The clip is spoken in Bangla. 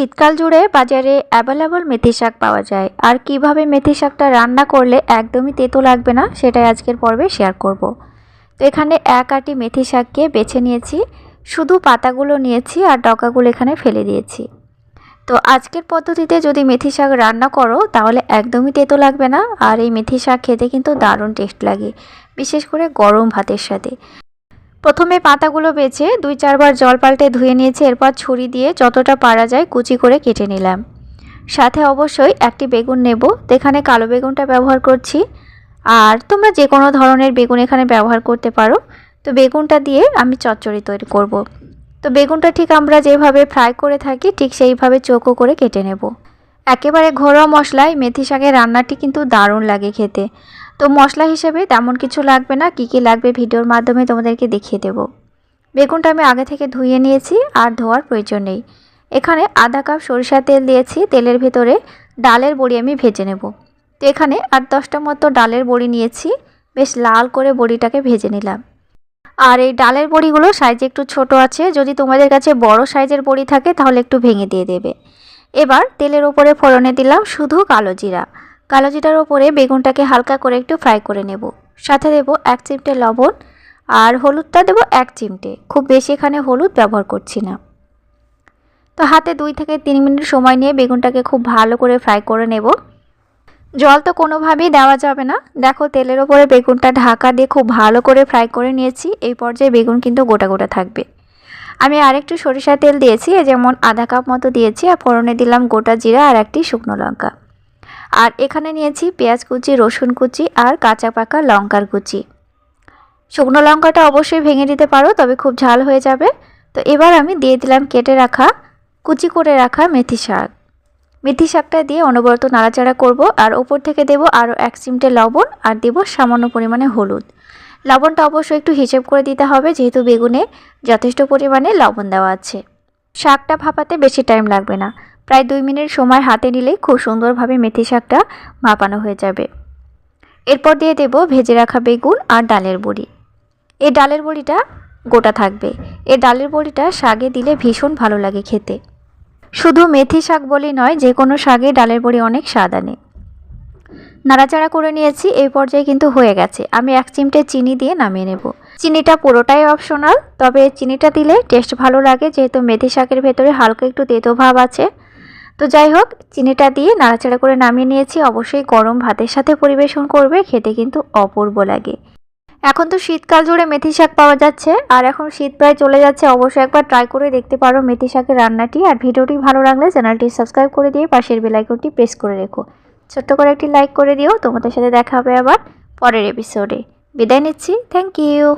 শীতকাল জুড়ে বাজারে অ্যাভেলেবল মেথি শাক পাওয়া যায়। আর কীভাবে মেথি শাকটা রান্না করলে একদমই তেতো লাগবে না, সেটাই আজকের পর্বে শেয়ার করব। তো এখানে এক আটি মেথি শাককে বেছে নিয়েছি। শুধু পাতাগুলো নিয়েছি আর ডকাগুলো এখানে ফেলে দিয়েছি। তো আজকের পদ্ধতিতে যদি মেথি শাক রান্না করো, তাহলে একদমই তেতো লাগবে না। আর এই মেথি শাক খেতে কিন্তু দারুণ টেস্ট লাগে। বিশেষ করে গরম ভাতের সাথে। প্রথমে পাতাগুলো বেছে দুই চারবার জল পাল্টে ধুয়ে নিয়েছি, এরপর ছুরি দিয়ে যতটা পারা যায় কুচি করে কেটে নিলাম। সাথে অবশ্যই একটি বেগুন নেব এখানে কালো বেগুনটা ব্যবহার করছি। আর তোমরা যে কোনো ধরনের বেগুন এখানে ব্যবহার করতে পারো। তো বেগুনটা দিয়ে আমি চচ্চড়ি তৈরি করব। তো বেগুনটা ঠিক আমরা যেভাবে ফ্রাই করে থাকি, ঠিক সেইভাবে চোখো করে কেটে নেব। একেবারে ঘরোয়া মশলায় মেথি শাকের রান্নাটি কিন্তু দারুণ লাগে খেতে। তো মশলা হিসেবে তেমন কিছু লাগবে না। কী কী লাগবে ভিডিওর মাধ্যমে তোমাদেরকে দেখিয়ে দেব। বেগুনটা আমি আগে থেকে ধুয়ে নিয়েছি আর ধোয়ার প্রয়োজন নেই। এখানে আধা কাপ সরিষা তেল দিয়েছি। তেলের ভেতরে ডালের বড়ি আমি ভেজে নেব। তো এখানে আট দশটা মতো ডালের বড়ি নিয়েছি। বেশ লাল করে বড়িটাকে ভেজে নিলাম। আর এই ডালের বড়িগুলো সাইজে একটু ছোট আছে। যদি তোমাদের কাছে বড় সাইজের বড়ি থাকে তাহলে একটু ভেঙে দিয়ে দেবে। এবার তেলের ওপরে ফোড়নে দিলাম শুধু কালো জিরা। কালো জিরার ওপরে বেগুনটাকে হালকা করে একটু ফ্রাই করে নেব। সাথে দেব এক চিমটে লবণ আর হলুদটা দেব এক চিমটে। খুব বেশি এখানে হলুদ ব্যবহার করছি না। তো হাতে দুই থেকে তিন মিনিট সময় নিয়ে বেগুনটাকে খুব ভালো করে ফ্রাই করে নেব। জল তো কোনোভাবেই দেওয়া যাবে না। দেখো তেলের ওপরে বেগুনটা ঢাকা দিয়ে খুব ভালো করে ফ্রাই করে নিয়েছি। এই পর্যায়ে বেগুন কিন্তু গোটা গোটা থাকবে। আমি আরেকটু সরিষা তেল দিয়েছি যেমন আধা কাপ মতো দিয়েছি। আর ফোড়নে দিলাম গোটা জিরা আর একটি শুকনো লঙ্কা। আর এখানে নিয়েছি পেঁয়াজ কুচি, রসুন কুচি আর কাঁচা পাকা লঙ্কার কুচি। শুকনো লঙ্কাটা অবশ্যই ভেঙে দিতে পারো, তবে খুব ঝাল হয়ে যাবে। তো এবার আমি দিয়ে দিলাম কেটে রাখা, কুচি করে রাখা মেথি শাক। মেথি শাকটা দিয়ে অনবরত নাড়াচাড়া করব আর ওপর থেকে দেব আরও এক চিমটে লবণ আর দেব সামান্য পরিমাণে হলুদ। লবণটা অবশ্যই একটু হিসেব করে দিতে হবে, যেহেতু বেগুনে যথেষ্ট পরিমাণে লবণ দেওয়া আছে। শাকটা ভাপাতে বেশি টাইম লাগবে না। প্রায় দুই মিনিট সময় হাতে নিলেই খুব সুন্দরভাবে মেথি শাকটা ভাপানো হয়ে যাবে। এরপর দিয়ে দেব ভেজে রাখা বেগুন আর ডালের বড়ি। এই ডালের বড়িটা গোটা থাকবে। এই ডালের বড়িটা শাকে দিলে ভীষণ ভালো লাগে খেতে। শুধু মেথি শাক বলি নয়, যে কোনো শাকে ডালের বড়ি অনেক স্বাদ আনে। নাড়াচাড়া করে নিয়েছি, এই পর্যায়ে কিন্তু হয়ে গেছে। আমি এক চিমটে চিনি দিয়ে নামিয়ে নেব। চিনিটা পুরোটাই অপশনাল, তবে চিনিটা দিলে টেস্ট ভালো লাগে, যেহেতু মেথি শাকের ভেতরে হালকা একটু তেতো ভাব আছে। তো যাই হোক, চিনিটা দিয়ে নাড়াচাড়া করে নামিয়ে নিয়েছি। অবশ্যই গরম ভাতের সাথে পরিবেশন করবে, খেতে কিন্তু অপূর্ব লাগে। এখন তো শীতকাল জুড়ে মেথি শাক পাওয়া যাচ্ছে, আর এখন শীত প্রায় চলে যাচ্ছে। অবশ্যই একবার ট্রাই করে দেখতে পারো মেথি শাকের রান্নাটি, আর ভিডিওটি ভালো লাগলে চ্যানেলটি সাবস্ক্রাইব করে দিয়ে পাশের বেলাইকনটি প্রেস করে রেখো। ছোট্ট করে একটি লাইক করে দিও। তোমাদের সাথে দেখা হবে আবার পরের এপিসোডে বিদায় নিচ্ছি। Thank you